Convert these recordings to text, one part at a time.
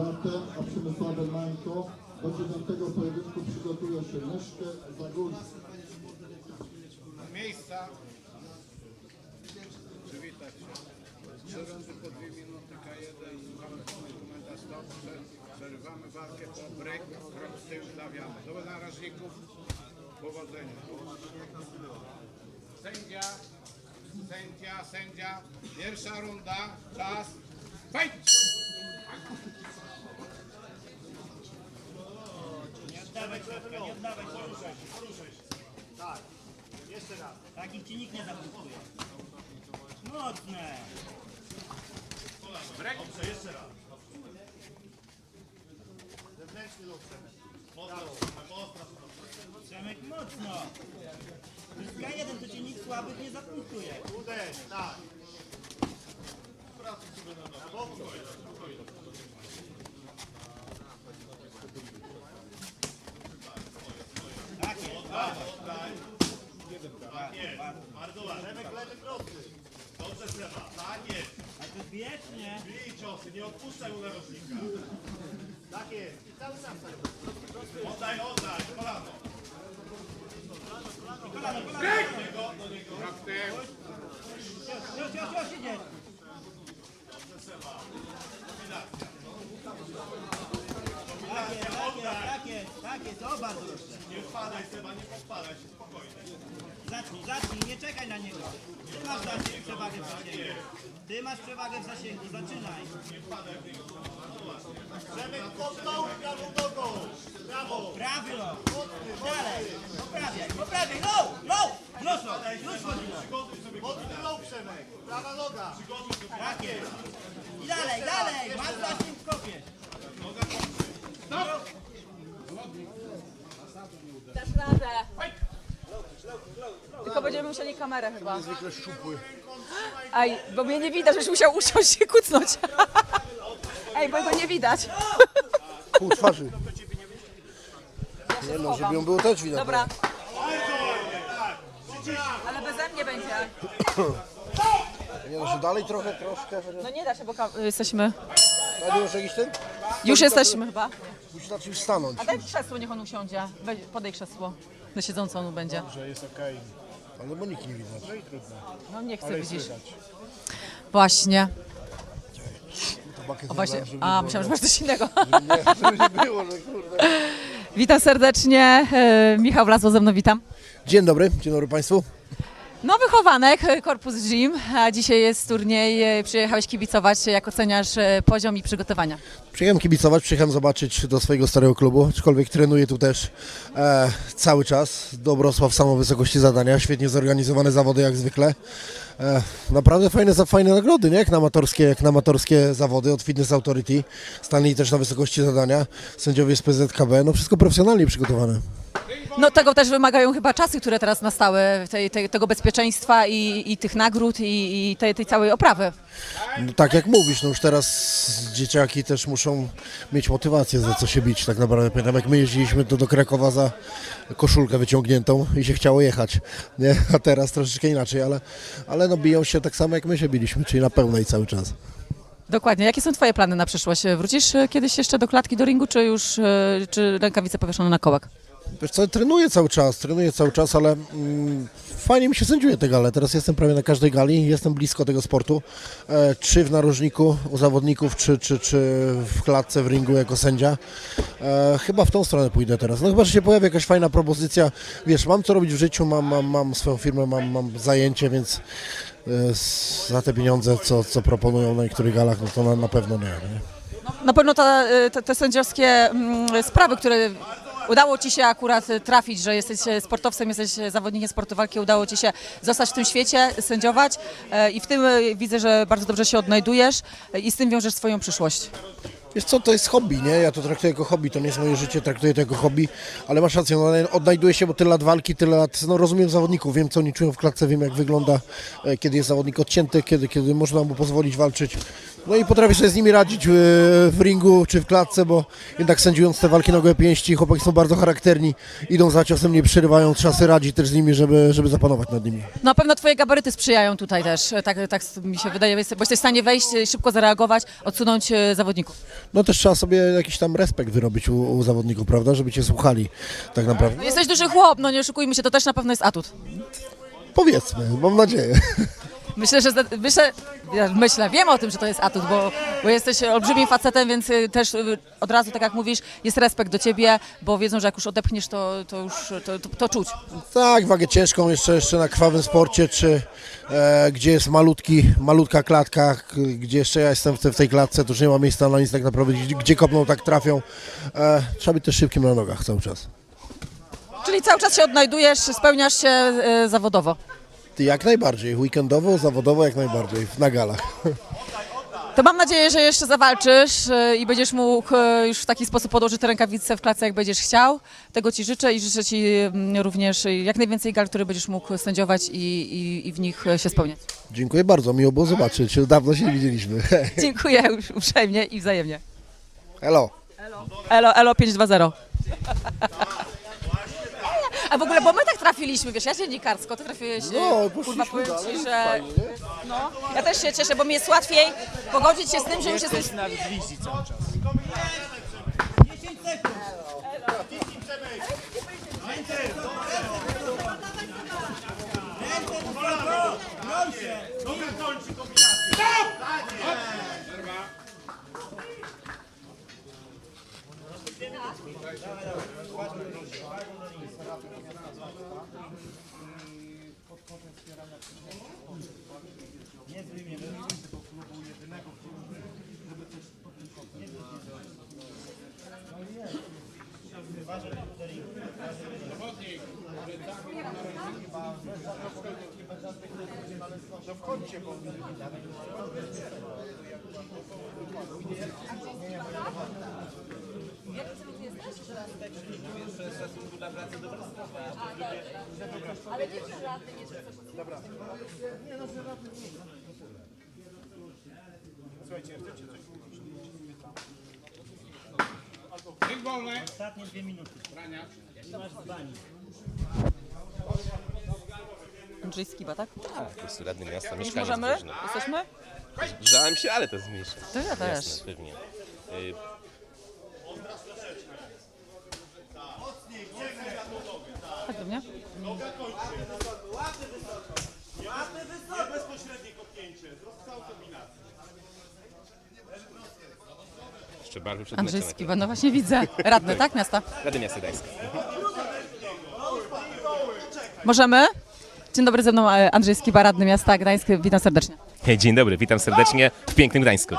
Paratem a Przemysławem Mańko. Do dziewiątego pojedynku przygotuje się Leszkę Zagórski. Miejsca. Przywitać się. Trzy rundy po dwie minuty K1. Komenda stop. Prze- Przerywamy walkę po break. Krok w tył stawiamy. Do narażników. Powodzenia. Sędzia. Sędzia, sędzia. Pierwsza runda. Czas. Fight! Nie nie oddawaj, poruszaj. Tak, jeszcze raz. Takich ci nikt nie zablokuje. Mocne. Dobrze, jeszcze raz. Zewnętrzny lub Przemek, mocno. Zyska jeden, to ci nikt słabych nie zapunktuje. Uderz, tak. Na boku. Tak jest, brawo. Tak jest, bardzo ładnie. Lewy, lewy, prosty. Dobrze, Seba, tak jest. A to zbijesz, nie? Nie odpuszczaj u narożnika. Tak jest. I cały sam tak. Oddaj, oddaj, kolano. Kolano, kolano. Do niego, do niego. Już, już, już, idziesz. Tak jest, tak jest, tak jest, tak jest, o bardzo proszę. Nie wpadaj Seba, nie podpadaj się. Zacznij, zacznij, nie czekaj na niego. Ty masz zasięg, przewagę w zasięgu. Ty masz przewagę w zasięgu, zaczynaj. Przemek pod tą prawą nogą. Brawo. Prawy ląd. Dalej, poprawiaj, poprawiaj, low, low. Już chodziło. Mocny low Przemek. Prawa noga. Tak jest. I dalej, dalej, masz zasięg w kopie. Dasz radę. Tylko będziemy musieli kamerę chyba. Niezwykle szczupły. Ej, bo mnie nie widać, żeś musiał usiąść i kucnąć. Ej, bo go nie widać. Pół twarzy. Nie no, żeby ją było też widać. Dobra. Ale beze mnie będzie. Nie no, że dalej trochę, troszkę. No nie da się, bo ka- jesteśmy... A nie masz jakiś ten? Już jesteśmy chyba. Musisz na czymś stanąć. A daj krzesło, niech on usiądzie. Weź, podaj krzesło. Na siedząco on będzie. że jest okej. Ale bo nikt nie widać. No i trudno. No nie chcę, Ale jest widzisz. słychać. Właśnie. To O, właśnie. zebrałem, żeby A, nie myślałam, że masz coś innego. było. Nie, żeby nie było, że kurde. Witam serdecznie. e, Michał Wlazło ze mną, witam. Dzień dobry, dzień dobry Państwu. Nowy chowanek, e, Korpus Gym, a dzisiaj jest turniej. e, Przyjechałeś kibicować. Jak oceniasz e, poziom i przygotowania? Przyjechałem kibicować, przyjechałem zobaczyć do swojego starego klubu, aczkolwiek trenuję tu też e, cały czas. Dobrosław samo wysokości zadania, świetnie zorganizowane zawody jak zwykle. E, naprawdę fajne, fajne nagrody, nie? Jak na, amatorskie, jak na amatorskie zawody od Fitness Authority. Stanęli też na wysokości zadania, sędziowie z PZKB, no wszystko profesjonalnie przygotowane. No tego też wymagają chyba czasy, które teraz nastały, tej, tej, tego bezpieczeństwa i, i tych nagród i, i tej, tej całej oprawy. No, tak jak mówisz, no już teraz dzieciaki też muszą mieć motywację za co się bić tak naprawdę. Pamiętam jak my jeździliśmy to do Krakowa za koszulkę wyciągniętą i się chciało jechać, nie? A teraz troszeczkę inaczej, ale, ale no biją się tak samo jak my się biliśmy, czyli na pełnej cały czas. Dokładnie. Jakie są Twoje plany na przyszłość? Wrócisz kiedyś jeszcze do klatki, do ringu, czy już e, czy rękawice powieszone na kołek? Wiesz co, trenuję cały czas, trenuję cały czas, ale mm, fajnie mi się sędziuje te gale. Teraz jestem prawie na każdej gali, jestem blisko tego sportu. E, czy w narożniku u zawodników, czy, czy, czy w klatce, w ringu jako sędzia. E, chyba w tą stronę pójdę teraz. No chyba, że się pojawi jakaś fajna propozycja. Wiesz, mam co robić w życiu, mam, mam, mam swoją firmę, mam, mam zajęcie, więc e, za te pieniądze, co, co proponują na niektórych galach, no to na, na pewno nie. nie? Na pewno ta, e, te, te sędziowskie mm, sprawy, które udało Ci się akurat e, trafić, że jesteś e, sportowcem, jesteś e, zawodnikiem sportu walki, udało Ci się zostać w tym świecie, sędziować i w tym widzę, że bardzo dobrze się odnajdujesz i z tym wiążesz swoją przyszłość. Wiesz co, to jest hobby, nie? Ja to traktuję jako hobby, to nie jest moje życie, traktuję to jako hobby, ale masz rację, no, odnajduję się, bo tyle lat walki, tyle lat, no rozumiem zawodników, wiem co oni czują w klatce, wiem jak wygląda, e, kiedy jest zawodnik odcięty, kiedy, kiedy można mu pozwolić walczyć, No i potrafię sobie z nimi radzić e, w ringu czy w klatce, bo jednak sędziując te walki na gołe pięści, chłopaki są bardzo charakterni, idą za ciosem, nie przerywają, trzeba sobie radzić też z nimi, żeby, żeby zapanować nad nimi. Na pewno twoje gabaryty sprzyjają tutaj też, tak, tak mi się wydaje, bo jesteś w stanie wejść, szybko zareagować, odsunąć e, zawodników. No też trzeba sobie jakiś tam respekt wyrobić u, u zawodników, prawda, żeby cię słuchali tak naprawdę. No jesteś duży chłop, no nie oszukujmy się, to też na pewno jest atut. Powiedzmy, mam nadzieję. Myślę, że myślę, myślę, wiem o tym, że to jest atut, bo, bo jesteś olbrzymim facetem, więc y, też y, od razu, tak jak mówisz, jest respekt do ciebie, bo wiedzą, że jak już odepchniesz, to, to już to, to, to czuć. Tak, wagę ciężką jeszcze, jeszcze na krwawym sporcie, czy e, gdzie jest malutki, malutka klatka, gdzie jeszcze ja jestem w, te, w tej klatce, to już nie ma miejsca na nic tak naprawdę, gdzie, gdzie kopną, tak trafią. E, trzeba być też szybkim na nogach cały czas. Czyli cały czas się odnajdujesz, spełniasz się y, zawodowo. Ty jak najbardziej, weekendowo, zawodowo jak najbardziej, na galach. To mam nadzieję, że jeszcze zawalczysz y, i będziesz mógł y, już w taki sposób podłożyć te rękawice w klatce, jak będziesz chciał. Tego Ci życzę i życzę Ci mm, również y, jak najwięcej gal, które będziesz mógł sędziować i, i, i w nich y, się spełniać. Dziękuję bardzo, miło było zobaczyć, dawno się nie widzieliśmy. Dziękuję już uprzejmie i wzajemnie. Hello. Elo, elo 520. A w ogóle, bo my tak trafiliśmy, wiesz, ja dziennikarsko, ty trafiłeś, No, kurwa, poszliśmy powiem dalej, ci, że... fajnie, No, ja też się cieszę, bo mi jest łatwiej pogodzić się z tym, że już jesteś... Pod kątem wspierania Nie zmienimy tego klubu jedynego, żeby też pod tym kątem nie No i jest. Ważne, że No wchodźcie, bo... Ring wolny. Ostatnie dwie minuty. Brania. Andrzej Skiba, tak? Tak, po prostu radny miasta, Już mieszkaniec możemy? Jesteśmy? Żałem się, ale to zmniejsza. To ja też. Jasne, pewnie. Y, Tak do mnie? Nie bezpośrednie kopnięcie. Został kombinacja. Jeszcze bardzo przed Andrzej meczem. Skiba, no właśnie widzę. Radny, tak, miasta? Rady Miasta Gdańska. Możemy? Dzień dobry, ze mną e, Andrzej Skiba, radny miasta Gdańsk. Witam serdecznie. Dzień dobry, witam serdecznie w pięknym Gdańsku.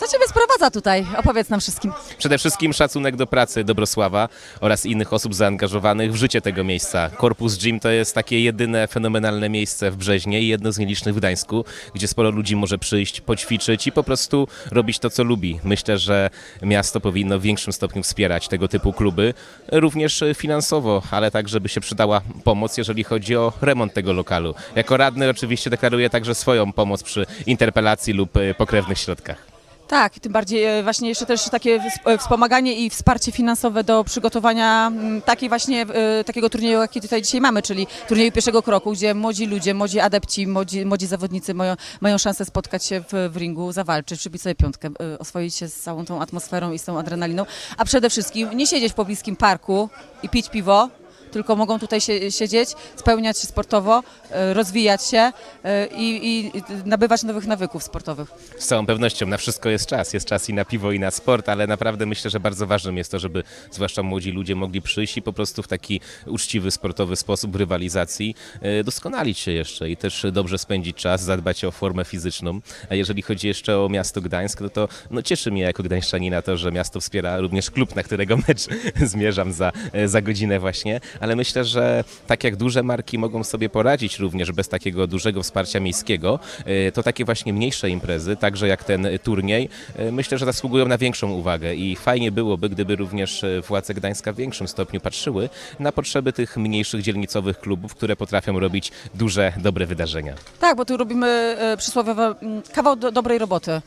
Co Ciebie sprowadza tutaj? Opowiedz nam wszystkim. Przede wszystkim szacunek do pracy Dobrosława oraz innych osób zaangażowanych w życie tego miejsca. Korpus Gym to jest takie jedyne fenomenalne miejsce w Brzeźnie i jedno z nielicznych w Gdańsku, gdzie sporo ludzi może przyjść, poćwiczyć i po prostu robić to, co lubi. Myślę, że miasto powinno w większym stopniu wspierać tego typu kluby, również finansowo, ale tak, żeby się przydała pomoc, jeżeli chodzi o remont tego lokalu. Jako radny oczywiście deklaruję także swoją pomoc przy interpelacji lub pokrewnych środkach. Tak, tym bardziej e, właśnie jeszcze też takie e, wspomaganie i wsparcie finansowe do przygotowania mm, takiej właśnie e, takiego turnieju, jaki tutaj dzisiaj mamy, czyli turnieju pierwszego kroku, gdzie młodzi ludzie, młodzi adepci, młodzi, młodzi zawodnicy mają, mają szansę spotkać się w, w ringu, zawalczyć, przybić sobie piątkę, oswoić się z całą tą atmosferą i z tą adrenaliną, a przede wszystkim nie siedzieć w pobliskim parku i pić piwo, tylko mogą tutaj się, siedzieć, spełniać się sportowo, e, rozwijać się e, i, i nabywać nowych nawyków sportowych. Z całą pewnością na wszystko jest czas. Jest czas i na piwo, i na sport, ale naprawdę myślę, że bardzo ważnym jest to, żeby zwłaszcza młodzi ludzie mogli przyjść i po prostu w taki uczciwy, sportowy sposób rywalizacji e, doskonalić się jeszcze i też dobrze spędzić czas, zadbać o formę fizyczną. A jeżeli chodzi jeszcze o miasto Gdańsk, no to no cieszy mnie jako gdańszczanina to, że miasto wspiera również klub, na którego mecz zmierzam za, za godzinę właśnie. Ale myślę, że tak jak duże marki mogą sobie poradzić również bez takiego dużego wsparcia miejskiego, e, to takie właśnie mniejsze imprezy, także jak ten turniej, e, myślę, że zasługują na większą uwagę i fajnie byłoby, gdyby również e, władze Gdańska w większym stopniu patrzyły na potrzeby tych mniejszych dzielnicowych klubów, które potrafią robić duże, dobre wydarzenia. Tak, bo tu robimy przysłowiowe mm, kawał do, dobrej roboty.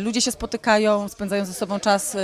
Ludzie się spotykają, spędzają ze sobą czas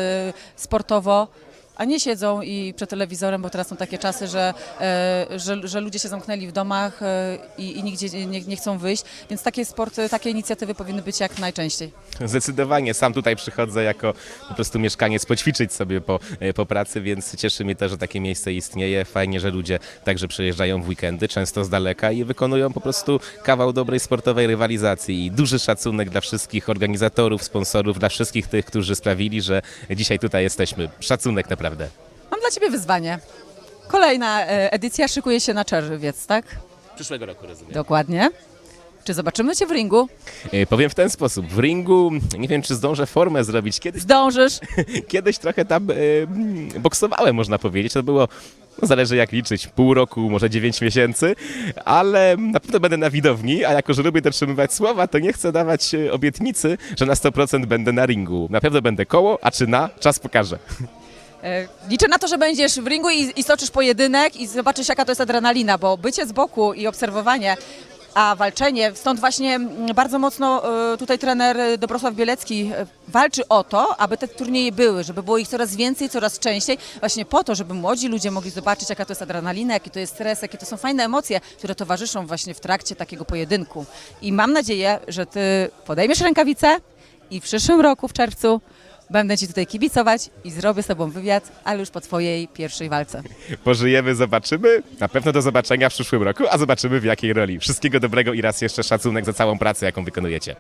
sportowo, a nie siedzą i przed telewizorem, bo teraz są takie czasy, że, e, że, że ludzie się zamknęli w domach e, i, i nigdzie nie, nie chcą wyjść, więc takie sporty, takie inicjatywy powinny być jak najczęściej. Zdecydowanie, sam tutaj przychodzę jako po prostu mieszkaniec poćwiczyć sobie po, e, po pracy, więc cieszy mnie to, że takie miejsce istnieje. Fajnie, że ludzie także przyjeżdżają w weekendy, często z daleka i wykonują po prostu kawał dobrej sportowej rywalizacji. I duży szacunek dla wszystkich organizatorów, sponsorów, dla wszystkich tych, którzy sprawili, że dzisiaj tutaj jesteśmy. Szacunek naprawdę. Mam dla Ciebie wyzwanie. Kolejna e, edycja szykuje się na czerwiec, tak? Przyszłego roku rozumiem. Dokładnie. Czy zobaczymy Cię w ringu? E, Powiem w ten sposób. W ringu nie wiem, czy zdążę formę zrobić. Kiedyś Zdążysz? Kiedyś trochę tam e, boksowałem, można powiedzieć. To było, no zależy jak liczyć, pół roku, może 9 miesięcy, ale na pewno będę na widowni, a jako, że lubię dotrzymywać słowa, to nie chcę dawać e, obietnicy, że na 100% będę na ringu. Na pewno będę koło, a czy na, czas pokaże. E, Liczę na to, że będziesz w ringu i, i stoczysz pojedynek i zobaczysz, jaka to jest adrenalina, bo bycie z boku i obserwowanie, a walczenie, stąd właśnie mm, bardzo mocno e, tutaj trener Dobrosław Bielecki e, walczy o to, aby te turnieje były, żeby było ich coraz więcej, coraz częściej, właśnie po to, żeby młodzi ludzie mogli zobaczyć, jaka to jest adrenalina, jaki to jest stres, jakie to są fajne emocje, które towarzyszą właśnie w trakcie takiego pojedynku. I mam nadzieję, że ty podejmiesz rękawice i w przyszłym roku, w czerwcu, Będę Ci tutaj kibicować i zrobię z Tobą wywiad, ale już po Twojej pierwszej walce. Pożyjemy, zobaczymy. Na pewno do zobaczenia w przyszłym roku, a zobaczymy w jakiej roli. Wszystkiego dobrego i raz jeszcze szacunek za całą pracę, jaką wykonujecie.